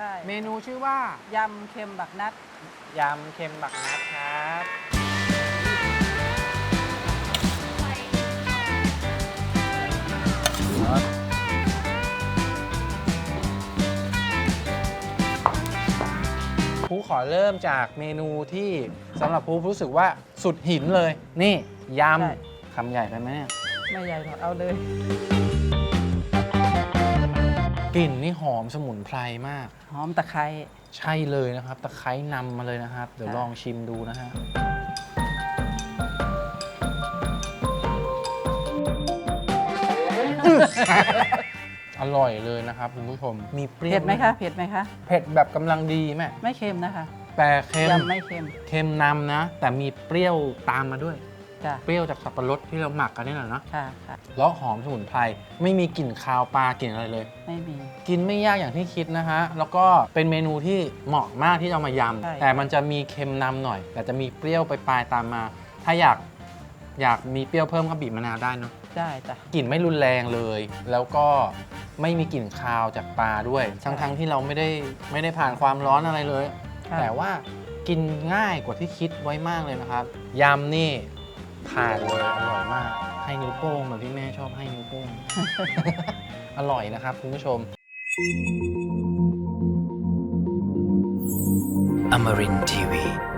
ช่เมนูชื่อว่ายำเค็มบักนัด ยำเค็มบักนัดครับผูขอเริ่มจากเมนูที่สำหรับผูรู้สึกว่าสุดหินเลย นี่ยใช่ำคำใหญ่ไปไหมเนี่ย ไม่ใหญ่หรอกเอาเลย กลิ่นนี่หอมสมุนไพรมาก หอมตะไคร้ใช่เลยนะครับ ตะไคร้นำมาเลยนะครับ เดี๋ยวค่ะลองชิมดูนะฮะอร่อยเลยนะครับคุณผู้ชมมีเปรี้ยวเผ็ดไหมคะเผ็ดไหมคะ เผ็ดแบบกำลังดีแม่ไม่เค็มนะคะ แต่เค็มยำไม่เค็ม เค็มนำนะ แต่มีเปรี้ยวตามมาด้วย จ้ะเปรี้ยวจากสับปะรดที่เราหมักกันนี่แหละเนาะค่ะค่ะ แล้วหอมสมุนไพรไม่มีกลิ่นคาวปลากลิ่นอะไรเลย ไม่มี กินไม่ยากอย่างที่คิดนะฮะ แล้วก็เป็นเมนูที่เหมาะมากที่จะเอามายใช่ำ แต่มันจะมีเค็มนำหน่อย แต่จะมีเปรี้ยวไปปลายๆตามมา ถ้าอยากอยากมีเปรี้ยวเพิ่มก็บีบมะนาวได้เนอะได้จ้ะ กลิ่นไม่รุนแรงเลย แล้วก็ไม่มีกลิ่นคาวจากปลาด้วย ทั้งๆทที่เราไม่ได้ไม่ได้ผ่านความร้อนอะไรเลย ค่ะ แต่ว่ากินง่ายกว่าที่คิดไว้มากเลยนะครับ ยำนี่ ผ่านเลยอร่อยมาก ให้นิ้วโป้งเหมือนที่แม่ชอบให้นิ้วโป้ง อร่อยนะครับคุณผู้ชม Amarin Tiwi.